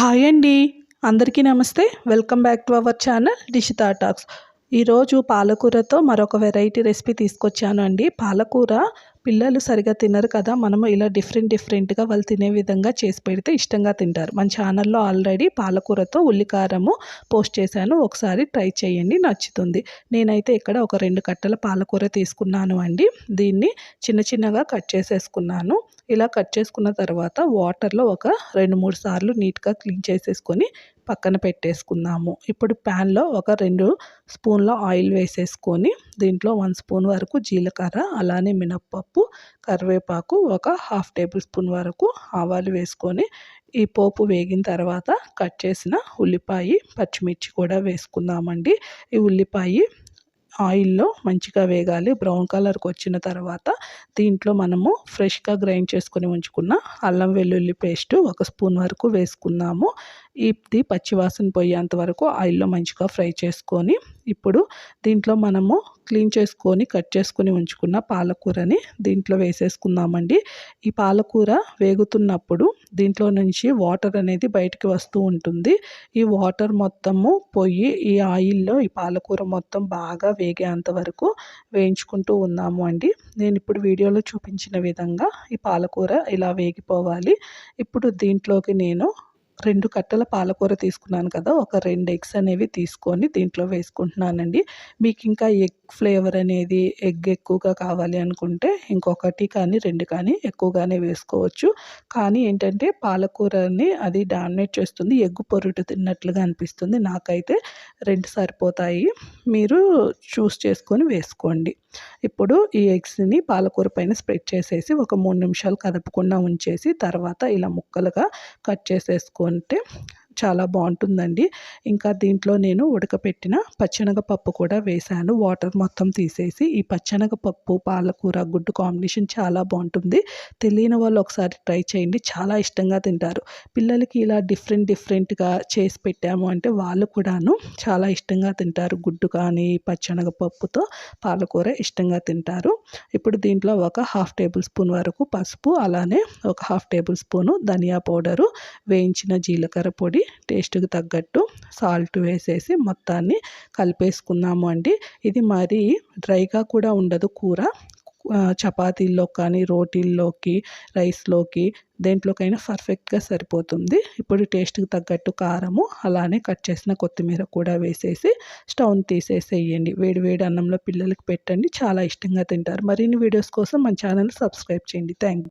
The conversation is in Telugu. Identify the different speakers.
Speaker 1: హాయ్ అండి. అందరికీ నమస్తే. Welcome back to our channel Dishita talks. ఈరోజు పాలకూరతో మరొక వెరైటీ రెసిపీ తీసుకొచ్చాను అండి. పాలకూర పిల్లలు సరిగా తినరు కదా మనము ఇలా డిఫరెంట్ డిఫరెంట్గా వాళ్ళు తినే విధంగా చేసి పెడితే ఇష్టంగా తింటారు. మన ఛానల్లో ఆల్రెడీ పాలకూరతో ఉల్లికారము పోస్ట్ చేశాను ఒకసారి ట్రై చేయండి నచ్చుతుంది. నేనైతే ఇక్కడ ఒక రెండు కట్టల పాలకూర తీసుకున్నాను అండి. దీన్ని చిన్న చిన్నగా కట్ చేసేసుకున్నాను. ఇలా కట్ చేసుకున్న తర్వాత వాటర్లో ఒక రెండు మూడు సార్లు నీట్గా క్లీన్ చేసేసుకొని పక్కన పెట్టేసుకుందాము. ఇప్పుడు ప్యాన్లో ఒక రెండు స్పూన్ల ఆయిల్ వేసేసుకొని దీంట్లో వన్ స్పూన్ వరకు జీలకర్ర అలానే మినప్పప్పు కరివేపాకు ఒక హాఫ్ టేబుల్ స్పూన్ వరకు ఆవాలు వేసుకొని ఈ పోపు వేగిన తర్వాత కట్ చేసిన ఉల్లిపాయ పచ్చిమిర్చి కూడా వేసుకుందామండి. ఈ ఉల్లిపాయ ఆయిల్లో మంచిగా వేగాలి. బ్రౌన్ కలర్కి వచ్చిన తర్వాత దీంట్లో మనము ఫ్రెష్గా గ్రైండ్ చేసుకొని ఉంచుకున్న అల్లం వెల్లుల్లి పేస్ట్ ఒక స్పూన్ వరకు వేసుకున్నాము. ఇది పచ్చివాసన పోయేంత వరకు ఆయిల్లో మంచిగా ఫ్రై చేసుకొని ఇప్పుడు దీంట్లో మనము క్లీన్ చేసుకొని కట్ చేసుకొని ఉంచుకున్న పాలకూరని దీంట్లో వేసేసుకుందామండి. ఈ పాలకూర వేగుతున్నప్పుడు దీంట్లో నుంచి వాటర్ అనేది బయటికి వస్తూ ఉంటుంది. ఈ వాటర్ మొత్తము పొయ్యి ఈ ఆయిల్లో ఈ పాలకూర మొత్తం బాగా వేగేంత వరకు వేయించుకుంటూ ఉన్నాము అండి. నేను ఇప్పుడు వీడియోలో చూపించిన విధంగా ఈ పాలకూర ఇలా వేగిపోవాలి. ఇప్పుడు దీంట్లోకి నేను రెండు కట్టల పాలకూర తీసుకున్నాను కదా ఒక రెండు ఎగ్స్ అనేవి తీసుకొని దీంట్లో వేసుకుంటున్నానండి. మీకు ఇంకా ఎగ్ ఫ్లేవర్ అనేది ఎగ్ ఎక్కువగా కావాలి అనుకుంటే ఇంకొకటి కానీ రెండు కానీ ఎక్కువగానే వేసుకోవచ్చు. కానీ ఏంటంటే పాలకూరని అది డామినేట్ చేస్తుంది ఎగ్గు పొరుటు తిన్నట్లుగా అనిపిస్తుంది నాకైతే. రెండు సరిపోతాయి మీరు చూస్ చేసుకొని వేసుకోండి. ఇప్పుడు ఈ ఎగ్స్ని పాలకూర పైన స్ప్రెడ్ చేసేసి ఒక మూడు నిమిషాలు కదపకుండా ఉంచేసి తర్వాత ఇలా ముక్కలుగా కట్ చేసేసుకొని ponte చాలా బాగుంటుందండి. ఇంకా దీంట్లో నేను ఉడకపెట్టిన పచ్చనగపప్పు కూడా వేశాను వాటర్ మొత్తం తీసేసి ఈ పచ్చనగపప్పు పాలకూర గుడ్డు కాంబినేషన్ చాలా బాగుంటుంది. తెలియని వాళ్ళు ఒకసారి ట్రై చేయండి. చాలా ఇష్టంగా తింటారు. పిల్లలకి ఇలా డిఫరెంట్ డిఫరెంట్గా చేసి పెట్టాము అంటే వాళ్ళు కూడాను చాలా ఇష్టంగా తింటారు. గుడ్డు కానీ పచ్చనగపప్పుతో పాలకూర ఇష్టంగా తింటారు. ఇప్పుడు దీంట్లో ఒక హాఫ్ టేబుల్ స్పూన్ వరకు పసుపు అలానే ఒక హాఫ్ టేబుల్ స్పూను ధనియా పౌడరు వేయించిన జీలకర్ర పొడి టేస్ట్కి తగ్గట్టు సాల్ట్ వేసేసి మొత్తాన్ని కలిపేసుకున్నాము అండి. ఇది మరీ డ్రైగా కూడా ఉండదు కూర. చపాతీల్లో కానీ రోటీల్లోకి రైస్లోకి దేంట్లోకైనా పర్ఫెక్ట్గా సరిపోతుంది. ఇప్పుడు టేస్ట్కి తగ్గట్టు కారము అలానే కట్ చేసిన కొత్తిమీర కూడా వేసేసి స్టవ్ని తీసేసేయండి. వేడి వేడి అన్నంలో పిల్లలకి పెట్టండి. చాలా ఇష్టంగా తింటారు. మరిన్ని వీడియోస్ కోసం మన ఛానల్ సబ్స్క్రైబ్ చేయండి. థ్యాంక్